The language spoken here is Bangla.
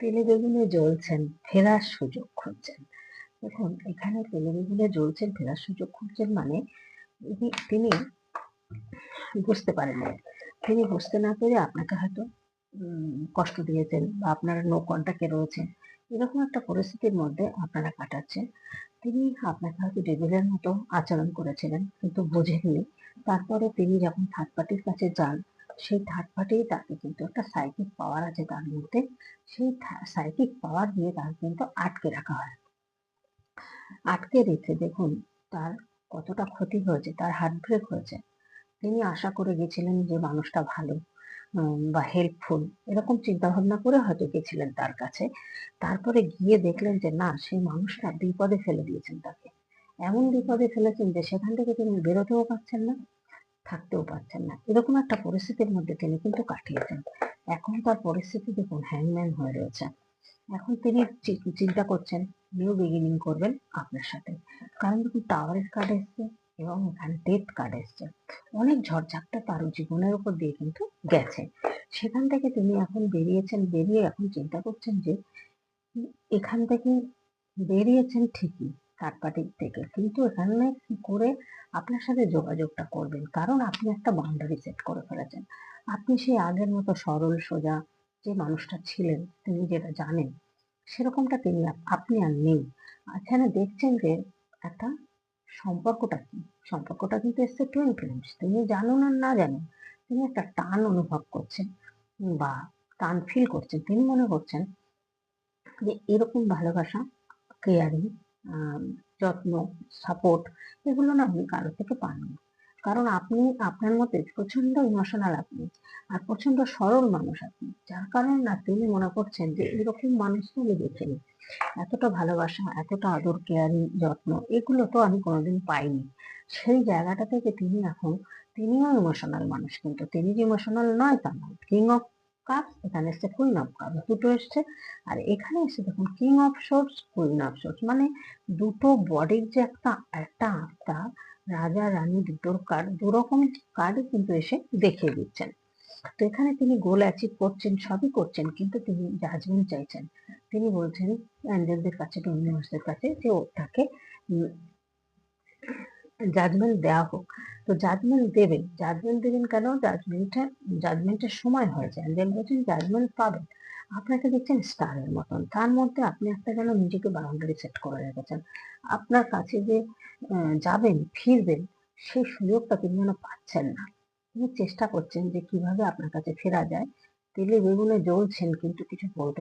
তেলে বেগুনে জ্বলছেন, ফেরার সুযোগ খুঁজছেন। দেখুন, এখানে তেলে বেগুনে জ্বলছেন, ফেরার সুযোগ খুঁজছেন মানে তিনি বুঝতে পারেননি। তিনি বুঝতে না পেরে আপনাকে হয়তো কষ্ট দিয়েছেন বা আপনারা নো কন্ট্যাক্টে রয়েছেন। এরকম একটা পরিস্থিতির মধ্যে আপনারা কাটাচ্ছেন। তিনি আপনাকে হয়তো ডেভিলের মতো আচরণ করেছিলেন, কিন্তু বোঝেননি। তারপরে তিনি যখন থার্ড পার্টির কাছে যান সেই থার্ড পার্টি তাকে কিন্তু একটা সাইকিক পাওয়ার আছে তার মধ্যে। সেই সাইকিক পাওয়ার দিয়ে তাকে কিন্তু আটকে রাখা হয়। আটকে রেখে দেখুন তার কতটা ক্ষতি হয়েছে, তার হার্ট ব্রেক হয়েছে। তিনি আশা করে গেছিলেন যে মানুষটা ভালো বা হেল্পফুল এরকম চিন্তা ভাবনা করে হয়তো গেছিলেন তার কাছে। তারপরে গিয়ে দেখলেন যে না, সেই মানুষটা বিপদে ফেলে দিয়েছেন তাকে। এমন বিপদে ফেলেছেন যে সেখান থেকে তিনি বেরোতেও পারছেন না। থাকতেও পারছেন না। এরকম একটা পরিস্থিতির মধ্যে তিনি কিন্তু কাটিয়েছেন। এখন তার পরিস্থিতি দেখুন হ্যাংম্যান হয়ে রয়েছে। এখন তিনি চিন্তা করছেন নিউ বিগিনিং করবেন আপনার সাথে। কারণ দেখুন টাওয়ারের কার্ড এসছে এবং এখানে ডেথ কার্ড এসছে। অনেক ঝড়ঝাপটা তার জীবনের উপর দিয়ে কিন্তু গেছে। সেখান থেকে তিনি এখন বেরিয়েছেন, বেরিয়ে এখন চিন্তা করছেন যে, এখান থেকে বেরিয়েছেন ঠিকই। থার্ড পার্টির থেকে। কিন্তু এখানে কি করে আপনার সাথে যোগাযোগটা করবেন? কারণ আপনি একটা বাউন্ডারি সেট করে ফেলেছেন। আপনি সেই আগের মতো সরল, সোজা যে মানুষটা ছিলেন, তিনি যেটা জানেন, সেরকমটা তিনি আপ- আপনি আর নেই। এখানে দেখছেন যে একটা সম্পর্কটা কি? সম্পর্কটা কিন্তু এসছে টুইন ফ্লেমস তিনি জানুন আর না জানুন, তিনি একটা টান অনুভব করছেন বা টান ফিল করছেন। তিনি মনে করছেন যে এরকম ভালোবাসা কেয়ারিং যত্ন সাপোর্ট এগুলো না আপনি কারও থেকে পাননি কারণ আপনি আপনার মতে প্রচণ্ড ইমোশনাল আপনি আর প্রচণ্ড সরল মানুষ আপনি। যার কারণে না তিনি মনে করছেন যে এরকম মানুষ তো আমি দেখিনি। এতটা ভালোবাসা এতটা আদর কেয়ারিং যত্ন এগুলো তো আমি কোনোদিন পাইনি। সেই জায়গাটা থেকে তিনি এখন তিনিও ইমোশনাল মানুষ কিন্তু। তিনি যে ইমোশনাল নয় তা নয়। কিং অফ কাপ এখানে এসছে কুইন অফ কাপ দুটো এসছে, আর এখানে এসে দেখুন king of shorts queen of shorts মানে দুটো বডির যে একটা একটা আত্মা, রাজা, রানী, দুটোর কার্ড দুরকম কার্ডই কিন্তু এসে দেখিয়ে দিচ্ছেন। তো এখানে তিনি গোল অ্যাচিভ করছেন, সবই করছেন, কিন্তু তিনি জাজমেন্ট চাইছেন। তিনি বলছেন অ্যাঞ্জেলদের কাছে ইউনিভার্সের কাছে যে তাকে জাজমেন্ট দেওয়া হোক। তো জাজমেন্ট দেবেন। জাজমেন্ট দেবেন কেন? জাজমেন্টে জাজমেন্টের সময় হয়েছে অ্যাঞ্জেল বলছেন জাজমেন্ট পাবেন। আপনাকে দেখছেন স্টারের মতন। তার মধ্যে আপনি একটা যেন নিজেকে বাউন্ডারি সেট করে রেখেছেন। আপনার কাছে যে যাবেন, ফিরবেন, সেই সুযোগটা তিনি যেন পাচ্ছেন না। তিনি চেষ্টা করছেন যে কীভাবে আপনার কাছে ফেরা যায়। তেলে বেগুনে জ্বলছেন কিন্তু কিছু বলতে